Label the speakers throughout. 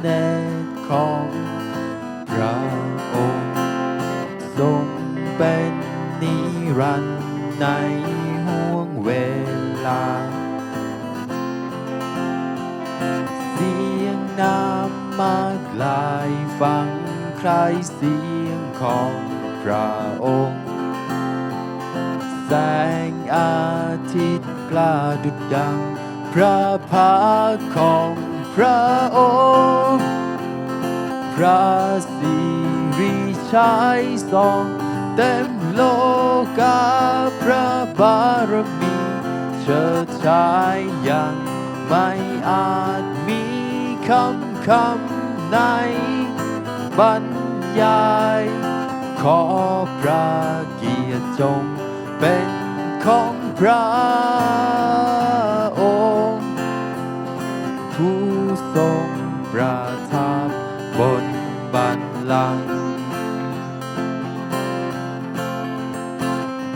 Speaker 1: เนตรของพระองค์ทรงเป็นนิรันดร์ในห่วงเวลา เสียงน้ำมากลายฟังใคล้ายเสียงของพระองค์ แสงอาทิตย์กล้าดุดดัง พระพักของพระองค์ พระสิริชัยส่องเต็มโลกาพระบารมีเชิดชายย่างไม่อาจมีคำคำไหนบรรยาย ขอพระเกียรติจงเป็นของพระองค์ ผู้ทรงประทับบน ลัง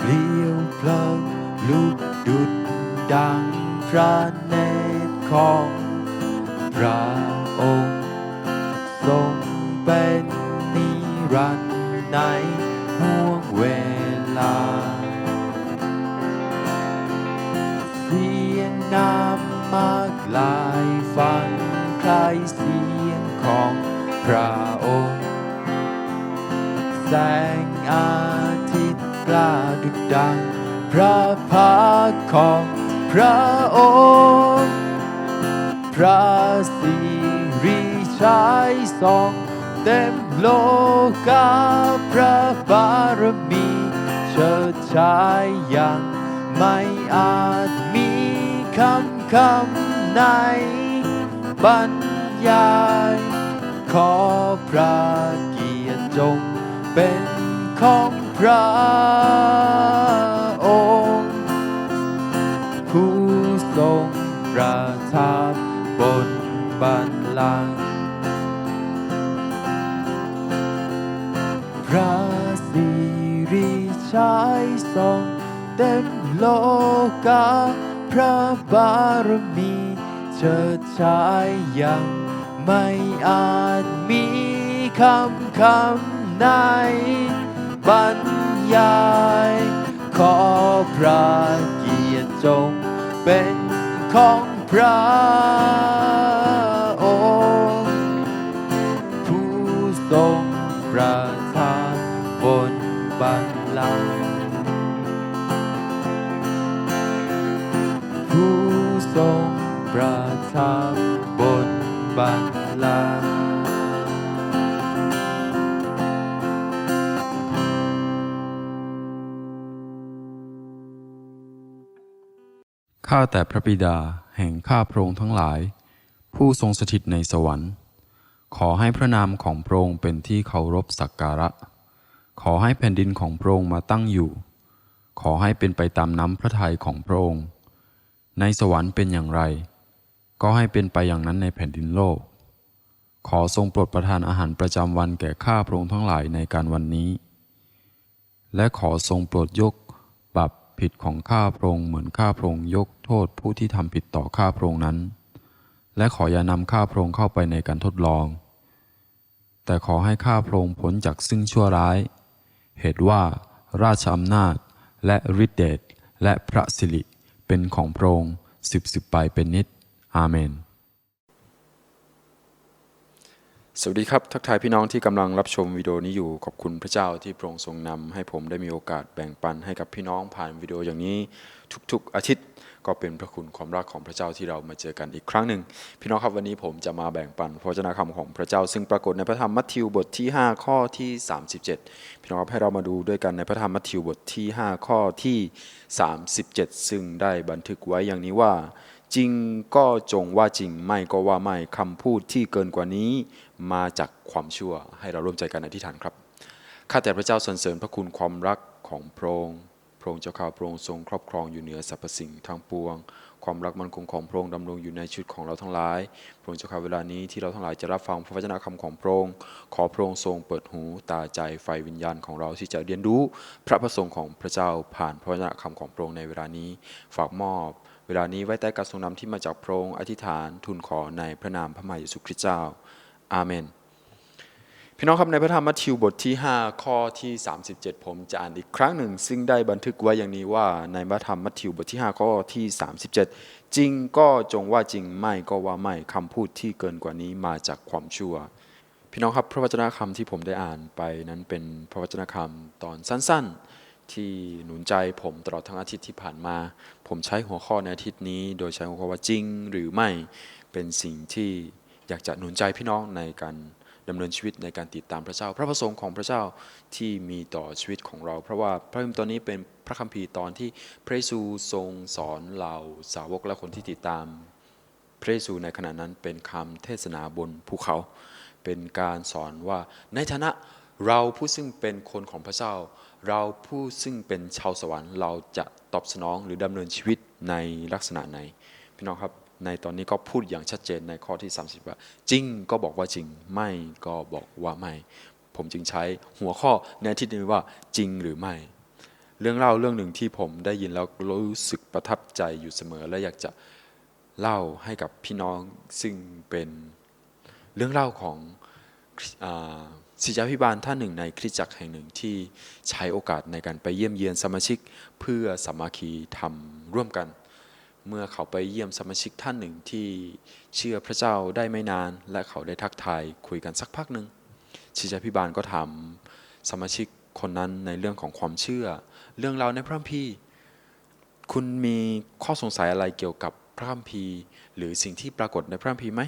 Speaker 1: เลี่ยวเพลิงลุกดุดดังพระเนตรของพระองค์ทรงเป็นนิรันดร์ในห่วงเวลา เสียงน้ำมากลายฟังคล้ายเสียงของพระองค์ แสงอาทิตย์กล้าดุดดัง พระพักของพระองค์ พระสิริชัยสองเต็มโลกาพระบารมีเชิดชายอย่างไม่อาจมีคำคำไหนบรรยาย ขอพระเกียรติจง เป็นของพระองค์ ผู้ทรงประทับบนบัลลังก์พระสิริชัยส่องเต็มโลกา พระบารมีเชิดชายย่างไม่อาจมีคำคำ ไหน บรรยาย ขอพระเกียรติจงเป็นของพระองค์ผู้ทรงประทับบนบัลลังก์ผู้ทรงประทับบนบัลลังก์
Speaker 2: ข้าแต่พระบิดาแห่งข้าพระองค์ทั้งหลาย ผู้ทรงสถิตในสวรรค์ ขอให้พระนามของพระองค์เป็นที่เคารพสักการะ ขอให้แผ่นดินของพระองค์มาตั้งอยู่ ขอให้เป็นไปตามน้ำพระทัยของพระองค์ ในสวรรค์เป็นอย่างไร ก็ให้เป็นไปอย่างนั้นในแผ่นดินโลก ขอทรงโปรดประทานอาหารประจำวันแก่ข้าพระองค์ทั้งหลายในการวันนี้ และขอทรงโปรดยก ผิดของข้าพระองค์เหมือนข้าพระองค์ยกโทษผู้ที่ทำผิดต่อข้าพระองค์นั้น และขออย่านำข้าพระองค์เข้าไปในการทดลอง แต่ขอให้ข้าพระองค์พ้นจากซึ่งชั่วร้าย เหตุว่าราชอำนาจและฤทธิเดชและพระสิริเป็นของพระองค์สืบสืบไปเป็นนิจ อาเมน สวัสดีครับ ทักทายพี่น้องที่กำลังรับชมวิดีโอนี้อยู่ ขอบคุณพระเจ้าที่พระองทรงนำให้ผมได้มีโอกาสแบ่งปันให้กับพี่น้องผ่านวิดีโออย่างนี้ทุกๆ อาทิตย์ก็เป็นพระคุณความรักของพระเจ้าที่เรามาเจอกันอีกครั้งหนึ่ง พี่น้องครับวันนี้ผมจะมาแบ่งปันพระวจนะคำของพระเจ้า ซึ่งปรากฏในพระธรรมมัทธิวบทที่ 5 ข้อที่ 37 พี่น้องครับให้เรามาดูด้วยกันในพระธรรมมัทธิวบทที่ 5 ข้อที่ 37 ซึ่งได้บันทึกไว้อย่างนี้ว่า จริงก็จงว่าจริงไม่ก็ว่าไม่คำพูดที่เกินกว่านี้มาจากความชั่วให้เราร่วมใจกันอธิษฐานครับข้าแต่พระเจ้าสรรเสริญพระคุณความรักของพระองค์พระองค์เจ้าข้าพระองค์ทรงครอบครองอยู่เหนือสรรพสิ่งทั้งปวง ความรักมันคงของพระองค์ดำรงอยู่ในชีวิตของเราทั้งหลาย พระองค์เจ้าข้าเวลานี้ที่เราทั้งหลายจะรับฟังพระวจนะคำของพระองค์ขอพระองค์ทรงเปิดหูตาใจไฟวิญญาณของเราที่จะเรียนรู้ พระประสงค์ของพระเจ้าผ่านพระวจนะคำของพระองค์ในเวลานี้ ฝากมอบ เวลานี้ไว้ใต้การทรงนำที่มาจากพระองค์อธิษฐานทูลขอในพระนามพระมหาเยซูคริสต์เจ้า อาเมน พี่น้องครับในพระธรรมมัทธิวบทที่ 5 ข้อที่ 37 ผมจะอ่านอีกครั้งหนึ่ง ซึ่งได้บันทึกไว้อย่างนี้ว่าในพระธรรมมัทธิวบทที่ 5 ข้อที่ 37 จริงก็จงว่าจริงไม่ก็ว่าไม่คำพูดที่เกินกว่านี้มาจากความชั่วพี่น้องครับพระวจนะคำที่ผมได้อ่านไปนั้นเป็นพระวจนะคำตอนสั้น ๆ ที่หนุนใจผมตลอดทั้งอาทิตย์ที่ผ่านมา ผมใช้หัวข้อในอาทิตย์นี้ โดยใช้หัวข้อว่าจริงหรือไม่เป็นสิ่งที่อยากจะหนุนใจพี่น้องในการดำเนินชีวิตในการติดตามพระเจ้า พระประสงค์ของพระเจ้าที่มีต่อชีวิตของเรา เพราะว่าพระคัมภีร์ตอนนี้เป็นพระคัมภีร์ตอนที่พระเยซูทรงสอนเราสาวกและคนที่ติดตาม พระเยซูในขณะนั้นเป็นคำเทศนาบนภูเขา เป็นการสอนว่าในฐานะเราผู้ซึ่งเป็นคนของพระเจ้า เราผู้ซึ่งเป็นชาวสวรรค์ เราจะตอบสนองหรือดำเนินชีวิตในลักษณะไหน พี่น้องครับในตอนนี้ก็พูดอย่างชัดเจนในข้อที่ 30 ว่า จริงก็บอกว่าจริง ไม่ก็บอกว่าไม่ ผมจึงใช้หัวข้อในทิตย์นี้ว่าจริงหรือไม่ เรื่องเล่าเรื่องหนึ่งที่ผมได้ยินแล้วรู้สึกประทับใจอยู่เสมอ และอยากจะเล่าให้กับพี่น้องซึ่งเป็นเรื่องเล่าของ ศิษยาพิบาลท่านหนึ่งในคริสตจักรแห่งหนึ่งที่ใช้โอกาสในการไปเยี่ยมเยียนสมาชิก เพื่อสามัคคีทำร่วมกัน เมื่อเขาไปเยี่ยมสมาชิกท่านหนึ่งที่เชื่อพระเจ้าได้ไม่นาน และเขาได้ทักทายคุยกันสักพักหนึ่งศิษยาพิบาลก็ถามสมาชิกคนนั้นในเรื่องของความเชื่อ เรื่องราวในพระคัมภีร์คุณมีข้อสงสัยอะไรเกี่ยวกับพระคัมภีร์ หรือสิ่งที่ปรากฏในพระคัมภีร์ไหม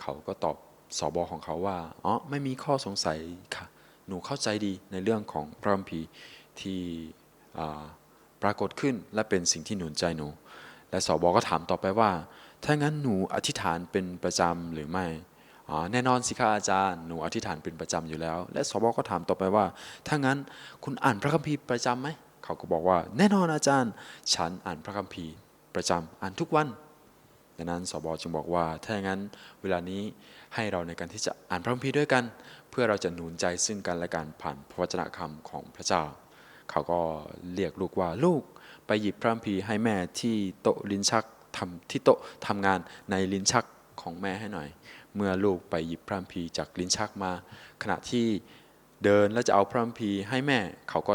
Speaker 2: เขาก็ตอบ สอบอของเขาว่าอ๋อไม่มีข้อสงสัยค่ะหนูเข้าใจดีในเรื่องของพระคัมภีร์ที่ปรากฏขึ้นและเป็นสิ่งที่หนุนใจหนู และสอบอก็ถามต่อไปว่า ถ้างั้นหนูอธิษฐานเป็นประจำหรือไม่อ๋อแน่นอนสิคะอาจารย์หนูอธิษฐานเป็นประจำอยู่แล้ว และสอบอก็ถามต่อไปว่า ถ้างั้นคุณอ่านพระคัมภีร์ประจำไหมเขาก็บอกว่า แน่นอนอาจารย์ ฉันอ่านพระคัมภีร์ประจำอ่านทุกวันดังนั้นสบจึงบอกว่าถ้าอย่างนั้นเวลานี้ ให้เราในการที่จะอ่านพระคัมภีร์ด้วยกัน เพื่อเราจะหนุนใจซึ่งกันและกันผ่านพระวจนะคำของพระเจ้า เขาก็เรียกลูกว่าลูกไปหยิบพระคัมภีร์ให้แม่ที่โต๊ะลิ้นชักทำที่โต๊ะทำงานในลิ้นชักของแม่ให้หน่อย เมื่อลูกไปหยิบพระคัมภีร์จากลิ้นชักมา ขณะที่เดินแล้วจะเอาพระคัมภีร์ให้แม่ เขาก็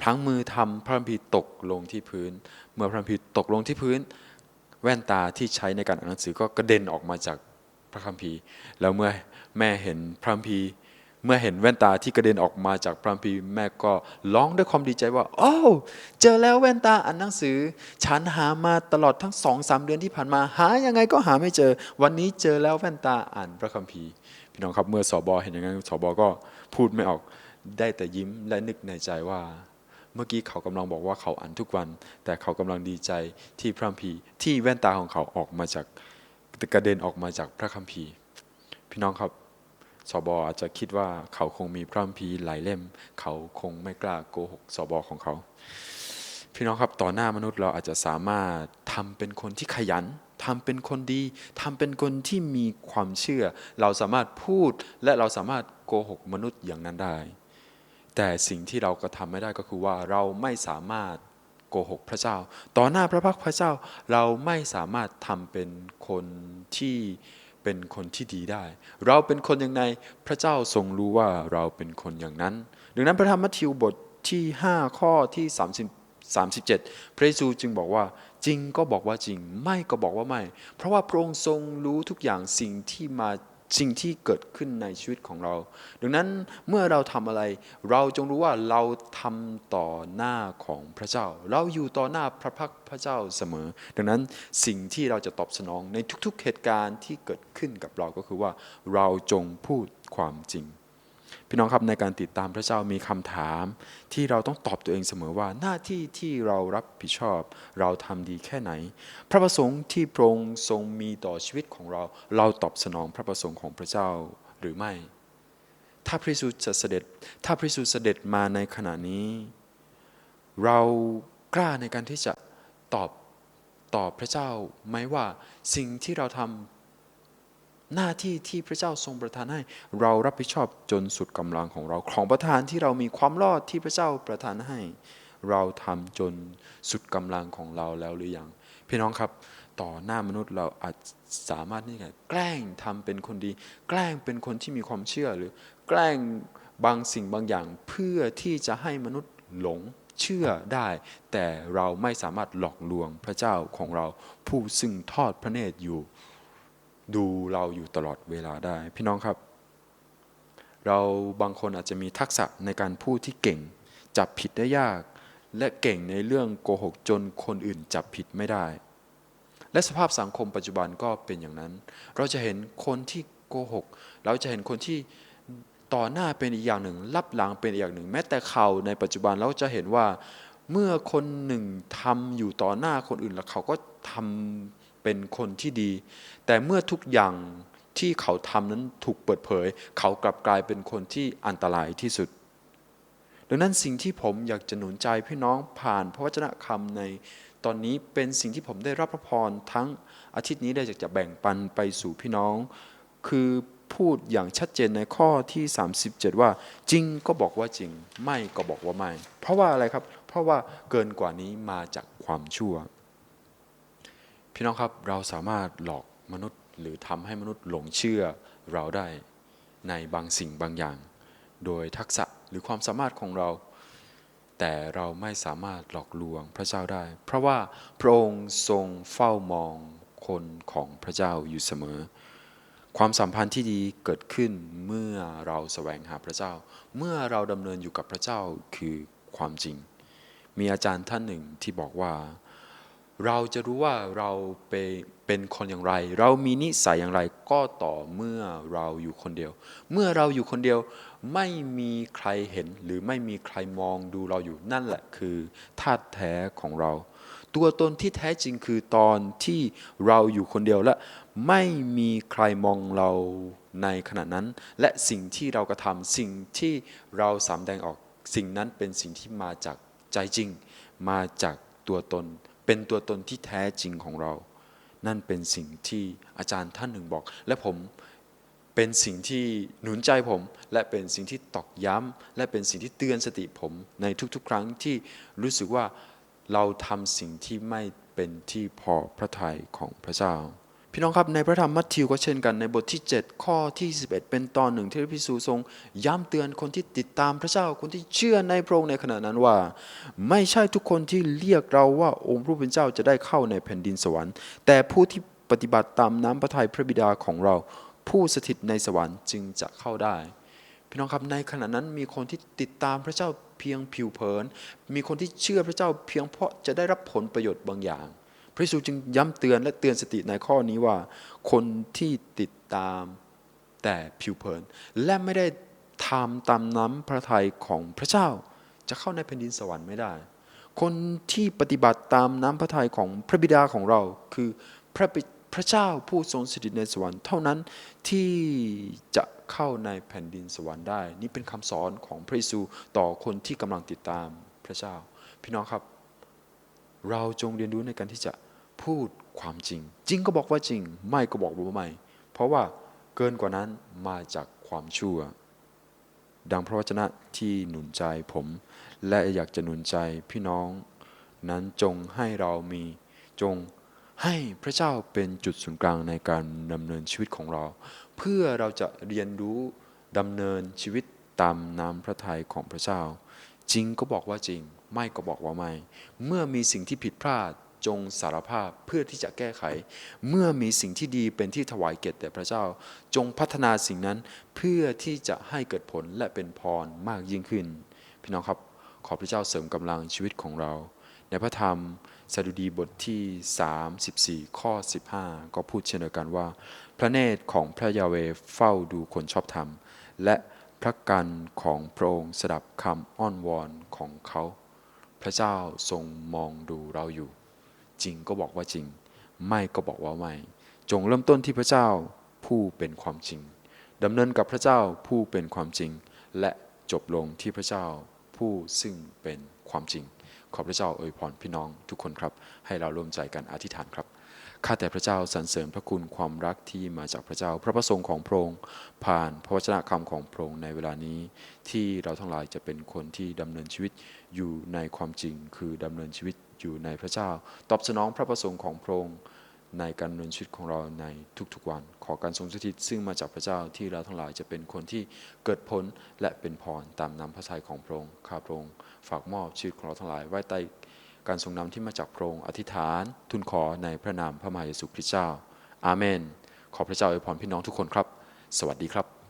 Speaker 2: พลั้งมือทำพระคัมภีร์ตกลงที่พื้น เมื่อพระคัมภีร์ตกลงที่พื้น แว่นตาที่ใช้ในการอ่านหนังสือก็กระเด็นออกมาจาก พระคัมภีร์ แล้วเมื่อแม่เห็นพระคัมภีร์ เมื่อเห็นแว่นตาที่กระเด็นออกมาจากพระคัมภีร์แม่ก็ร้องด้วยความดีใจว่าโอ้เจอแล้วแว่นตาอ่านหนังสือ ฉันหามาตลอดทั้งสองสามเดือนที่ผ่านมาหายังไงก็หาไม่เจอ วันนี้เจอแล้วแว่นตาอ่านพระคัมภีร์ พี่น้องครับเมื่อสอบอเห็นอย่างนั้นสอบอก็พูดไม่ออกได้แต่ยิ้มและนึกในใจว่าเมื่อกี้เขากำลังบอกว่าเขาอ่านทุกวัน แต่เขากำลังดีใจที่พระคัมภีร์ที่แว่นตาของเขาออกมาจาก กระเด็นออกมาจากพระคัมภีร์ พี่น้องครับสบอาจจะคิดว่าเขาคงมีพระคัมภีร์หลายเล่ม เขาคงไม่กล้าโกหกสบของเขา พี่น้องครับต่อหน้ามนุษย์เราอาจจะสามารถทำเป็นคนที่ขยันทำเป็นคนดีทำเป็นคนที่มีความเชื่อ เราสามารถพูดและเราสามารถโกหกมนุษย์อย่างนั้นได้ แต่สิ่งที่เรากระทำไม่ได้ก็คือว่าเราไม่สามารถ โกหกพระเจ้า ต่อหน้าพระพักพระเจ้าเราไม่สามารถทำเป็นคนที่เป็นคนที่ดีได้ เราเป็นคนอย่างไรพระเจ้าทรงรู้ว่าเราเป็นคนอย่างนั้น ดังนั้นพระธรรมมัทธิวบทที่ 5 ข้อที่ 30 37 พระเยซูจึงบอกว่าจริงก็บอกว่าจริง ไม่ก็บอกว่าไม่ เพราะว่าพระองค์ทรงรู้ทุกอย่างสิ่งที่มา สิ่งที่เกิดขึ้นในชีวิตของเรา ดังนั้นเมื่อเราทำอะไร เราจงรู้ว่าเราทำต่อหน้าของพระเจ้า เราอยู่ต่อหน้าพระพักพระเจ้าเสมอ ดังนั้นสิ่งที่เราจะตอบสนองในทุกๆเหตุการณ์ที่เกิดขึ้นกับเราก็คือว่า เราจงพูดความจริง พี่น้องครับในการติดตามพระเจ้ามีคำถาม ที่เราต้องตอบตัวเองเสมอว่าหน้าที่ที่เรารับผิดชอบ เราทำดีแค่ไหน พระประสงค์ที่พระองค์ทรงมีต่อชีวิตของเรา เราตอบสนองพระประสงค์ของพระเจ้าหรือไม่ ถ้าพระเยซูจะเสด็จ ถ้าพระเยซูเสด็จมาในขณะนี้ เรากล้าในการที่จะตอบตอบพระเจ้าไหมว่าสิ่งที่เราทำ หน้าที่ที่พระเจ้าทรงประทานให้ เรารับผิดชอบจนสุดกำลังของเรา ของประทานที่เรามีความรอดที่พระเจ้าประทานให้ เราทำจนสุดกำลังของเราแล้วหรือยังพี่น้องครับต่อหน้ามนุษย์เราอาจสามารถนี่ไงแกล้งทำเป็นคนดี แกล้งเป็นคนที่มีความเชื่อหรือ แกล้งบางสิ่งบางอย่างเพื่อที่จะให้มนุษย์หลงเชื่อได้ แต่เราไม่สามารถหลอกลวงพระเจ้าของเราผู้ซึ่งทอดพระเนตรอยู่ ดูเราอยู่ตลอดเวลาได้ พี่น้องครับ เราบางคนอาจจะมีทักษะในการพูดที่เก่ง จับผิดได้ยาก และเก่งในเรื่องโกหกจนคนอื่นจับผิดไม่ได้ และสภาพสังคมปัจจุบันก็เป็นอย่างนั้น เราจะเห็นคนที่โกหก เราจะเห็นคนที่ต่อหน้าเป็นอีกอย่างหนึ่งรับหลังเป็นอีกอย่างหนึ่ง แม้แต่ข่าวในปัจจุบันเราจะเห็นว่าเมื่อคนหนึ่งทำอยู่ต่อหน้าคนอื่นแล้วเขาก็ทำ เป็นคนที่ดี แต่เมื่อทุกอย่างที่เขาทำนั้นถูกเปิดเผย เขากลับกลายเป็นคนที่อันตรายที่สุด ดังนั้นสิ่งที่ผมอยากจะหนุนใจพี่น้องผ่านพระวจนะคำในตอนนี้เป็นสิ่งที่ผมได้รับพระพรทั้งอาทิตย์นี้ได้อยากจะแบ่งปันไปสู่พี่น้อง คือพูดอย่างชัดเจนในข้อที่ 37 ว่าจริงก็บอกว่าจริง ไม่ก็บอกว่าไม่ เพราะว่าอะไรครับ เพราะว่าเกินกว่านี้มาจากความชั่ว พี่น้องครับเราสามารถหลอกมนุษย์ หรือทำให้มนุษย์หลงเชื่อเราได้ในบางสิ่งบางอย่าง โดยทักษะหรือความสามารถของเรา แต่เราไม่สามารถหลอกลวงพระเจ้าได้ เพราะว่าพระองค์ทรงเฝ้ามองคนของพระเจ้าอยู่เสมอ ความสัมพันธ์ที่ดีเกิดขึ้นเมื่อเราแสวงหาพระเจ้า เมื่อเราดำเนินอยู่กับพระเจ้าคือความจริง มีอาจารย์ท่านหนึ่งที่บอกว่า เราจะรู้ว่าเราเป็นเป็นคนอย่างไร เรามีนิสัยอย่างไรก็ต่อเมื่อเราอยู่คนเดียว เมื่อเราอยู่คนเดียวไม่มีใครเห็นหรือไม่มีใครมองดูเราอยู่นั่นแหละคือธาตุแท้ของเรา ตัวตนที่แท้จริงคือตอนที่เราอยู่คนเดียวและไม่มีใครมองเราในขณะนั้น และสิ่งที่เรากระทำสิ่งที่เราสำแดงออกสิ่งนั้นเป็นสิ่งที่มาจากใจจริง มาจากตัวตน เป็นตัวตนที่แท้จริงของเรา นั่นเป็นสิ่งที่อาจารย์ท่านหนึ่งบอก และผมเป็นสิ่งที่หนุนใจผม และเป็นสิ่งที่ตอกย้ำ และเป็นสิ่งที่เตือนสติผม ในทุกๆ ครั้งที่รู้สึกว่าเราทำสิ่งที่ไม่เป็นที่พอพระทัยของพระเจ้า พี่น้องครับในพระธรรมมัทธิวก็เช่นกันในบทที่ 7 ข้อที่11เป็นตอนหนึ่งที่พระพิสูจทรงย้ำเตือนคนที่ติดตามพระเจ้าคนที่เชื่อในพระองค์ในขณะนั้นว่า ไม่ใช่ทุกคนที่เรียกเราว่าองค์พระผู้เป็นเจ้าจะได้เข้าในแผ่นดินสวรรค์ แต่ผู้ที่ปฏิบัติตามน้ำพระทัยพระบิดาของเรา ผู้สถิตในสวรรค์จึงจะเข้าได้ พี่น้องครับในขณะนั้นมีคนที่ติดตามพระเจ้าเพียงผิวเผิน มีคนที่เชื่อพระเจ้าเพียงเพราะจะได้รับผลประโยชน์บางอย่าง ระเยซูจึงย้ำเตือนและเตือนสติในข้อนี้ว่า คนที่ติดตามแต่ผิวเผิน และไม่ได้ทำตามน้ำพระทัยของพระเจ้า จะเข้าในแผ่นดินสวรรค์ไม่ได้ คนที่ปฏิบัติตามน้ำพระทัยของพระบิดาของเรา คือพระพระเจ้าผู้ทรงสถิตในสวรรค์เท่านั้นที่จะเข้าในแผ่นดินสวรรค์ได้ นี่เป็นคำสอนของพระเยซูต่อคนที่กำลังติดตามพระเจ้า พี่น้องครับ เราจงเรียนรู้ในการที่จะ พูดความจริง จริงก็บอกว่าจริง ไม่ก็บอกว่าไม่ เพราะว่าเกินกว่านั้นมาจากความชั่ว ดังพระวจนะที่หนุนใจผม และอยากจะหนุนใจพี่น้อง นั้นจงให้เรามีจงให้พระเจ้าเป็นจุดศูนย์กลางในการดำเนินชีวิตของเรา เพื่อเราจะเรียนรู้ดำเนินชีวิตตามน้ำพระทัยของพระเจ้า จริงก็บอกว่าจริง ไม่ก็บอกว่าไม่ เมื่อมีสิ่งที่ผิดพลาด จงสารภาพเพื่อที่จะแก้ไข เมื่อมีสิ่งที่ดีเป็นที่ถวายเกียรติแด่พระเจ้า จงพัฒนาสิ่งนั้นเพื่อที่จะให้เกิดผลและเป็นพรมากยิ่งขึ้น พี่น้องครับขอพระเจ้าเสริมกำลังชีวิตของเรา ในพระธรรมสดุดีบทที่ 34 ข้อ 15 ก็พูดเช่นเดียวกันว่า พระเนตรของพระยาเวเฝ้าดูคนชอบธรรม และพระกันของพระองค์สดับคำอ้อนวอนของเขา พระเจ้าทรงมองดูเราอยู่ จริงก็บอกว่าจริง ไม่ก็บอกว่าไม่ จงเริ่มต้นที่พระเจ้าผู้เป็นความจริงดำเนินกับพระเจ้าผู้เป็นความจริง และจบลงที่พระเจ้าผู้ซึ่งเป็นความจริง ขอพระเจ้าอวยพรพี่น้องทุกคนครับ ให้เราร่วมใจกันอธิษฐานครับข้าแต่พระเจ้าสรรเสริญพระคุณความรักที่มาจากพระเจ้า พระประสงค์ของพระองค์ผ่านพระวจนะคำของพระองค์ในเวลานี้ ที่เราทั้งหลายจะเป็นคนที่ดำเนินชีวิตอยู่ในความจริง คือดำเนินชีวิต อยู่ในพระเจ้า ตอบสนองพระประสงค์ของพระองค์ในการดำเนินชีวิตของเราในทุกๆวัน ขอการทรงสถิตซึ่งมาจากพระเจ้าที่เราทั้งหลายจะเป็นคนที่เกิดผลและเป็นพรตามนำพระทัยของพระองค์ข้าพระองค์ฝากมอบชีวิตของเราทั้งหลายไว้ใต้การทรงนำที่มาจากพระองค์อธิษฐานทูลขอในพระนามพระมหาเยซูคริสต์เจ้า อาเมน ขอพระเจ้าอวยพรพี่น้องทุกคนครับ สวัสดีครับ